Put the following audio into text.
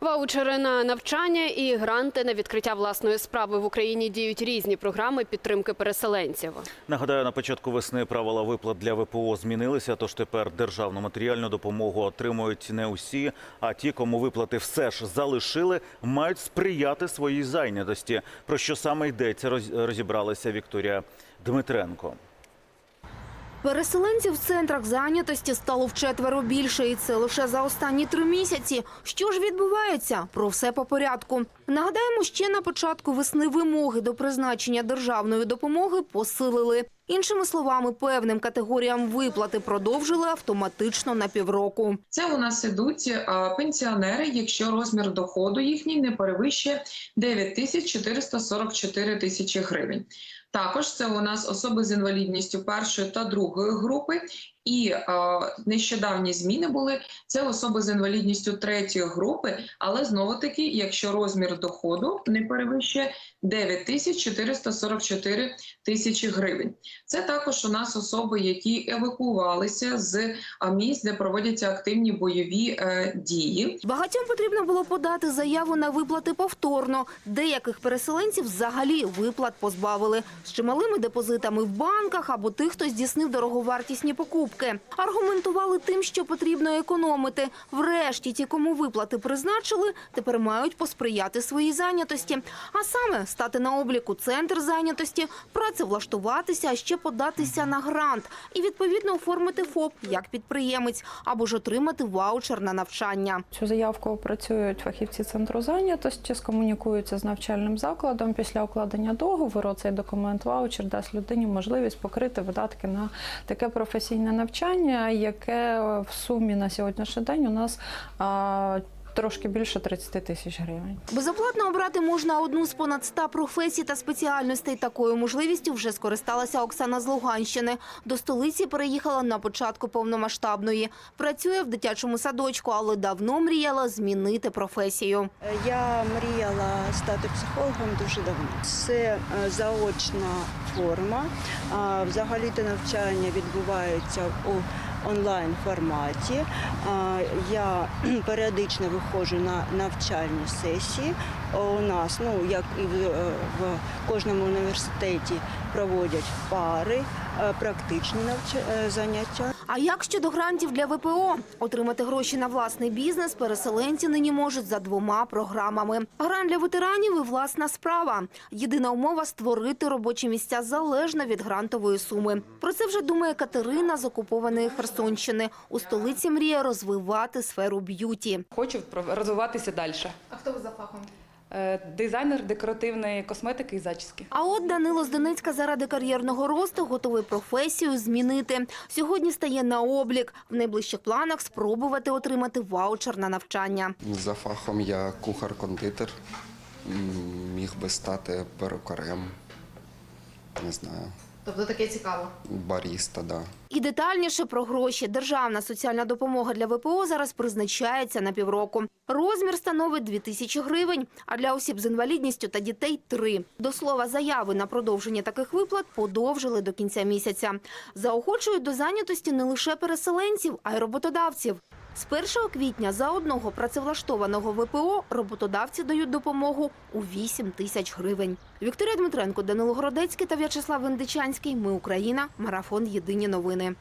Ваучери на навчання і гранти на відкриття власної справи в Україні діють різні програми підтримки переселенців. Нагадаю, на початку весни правила виплат для ВПО змінилися, тож тепер державну матеріальну допомогу отримують не усі, а ті, кому виплати все ж залишили, мають сприяти своїй зайнятості. Про що саме йдеться, роз- розібралася Вікторія Дмитренко. Переселенців в центрах зайнятості стало вчетверо більше, і це лише за останні три місяці. Що ж відбувається? Про все по порядку. Нагадаємо, ще на початку весни вимоги до призначення державної допомоги посилили. Іншими словами, певним категоріям виплати продовжили автоматично на півроку. Це у нас ідуть пенсіонери, якщо розмір доходу їхній не перевищує 9444 тисячі гривень. Також це у нас особи з інвалідністю першої та другої групи. І а, нещодавні зміни були це особи з інвалідністю третьої групи, але знову таки, якщо розмір доходу не перевищує 9444 тисячі гривень. Це також у нас особи, які евакуювалися з місць, де проводяться активні бойові е, дії. Багатьом потрібно було подати заяву на виплати повторно. Деяких переселенців взагалі виплат позбавили з чималими депозитами в банках або тих, хто здійснив дороговартісні покупки. Аргументували тим, що потрібно економити. Врешті, ті, кому виплати призначили, тепер мають посприяти своїй зайнятості. А саме стати на обліку центр зайнятості, працевлаштуватися, а ще податися на грант і відповідно оформити ФОП як підприємець або ж отримати ваучер на навчання. Цю заявку опрацюють фахівці центру зайнятості, скомунікуються з навчальним закладом. Після укладення договору цей документ ваучер дасть людині можливість покрити видатки на таке професійне навчання, яке в сумі на сьогоднішній день у нас трошки більше 30 тисяч гривень. Безоплатно обрати можна одну з понад 100 професій та спеціальностей. Такою можливістю вже скористалася Оксана з Луганщини. До столиці переїхала на початку повномасштабної. Працює в дитячому садочку, але давно мріяла змінити професію. Я мріяла стати психологом дуже давно. Це е, заочна форма. Взагалі-то навчання відбувається у онлайн форматі. Я періодично виходжу на навчальні сесії. У нас, ну як і в, е, кожному університеті, проводять пари, е, практичні е, заняття. А як щодо грантів для ВПО? Отримати гроші на власний бізнес переселенці нині можуть за двома програмами. Грант для ветеранів і власна справа. Єдина умова створити робочі місця залежно від грантової суми. Про це вже думає Катерина з окупованої Херсонщини. У столиці мріє розвивати сферу б'юті. Хочу розвиватися далі. А хто ви за фахом? Е, Дизайнер декоративної косметики і зачіски. А от Данило з Донецька заради кар'єрного росту готовий професію змінити. Сьогодні стає на облік. В найближчих планах спробувати отримати ваучер на навчання. За фахом я кухар-кондитер. Міг би стати перукарем. Не знаю. Тобто таке цікаво. Баріста, да. І детальніше про гроші. Державна соціальна допомога для ВПО зараз призначається на півроку. Розмір становить 2 тисячі гривень, а для осіб з інвалідністю та дітей – 3. До слова, заяви на продовження таких виплат подовжили до кінця місяця. Заохочують до зайнятості не лише переселенців, а й роботодавців. З 1 квітня за одного працевлаштованого ВПО роботодавці дають допомогу у 8 тисяч гривень. Вікторія Дмитренко, Данило Городецький та В'ячеслав Вендичанський. Ми Україна. Марафон. Єдині новини.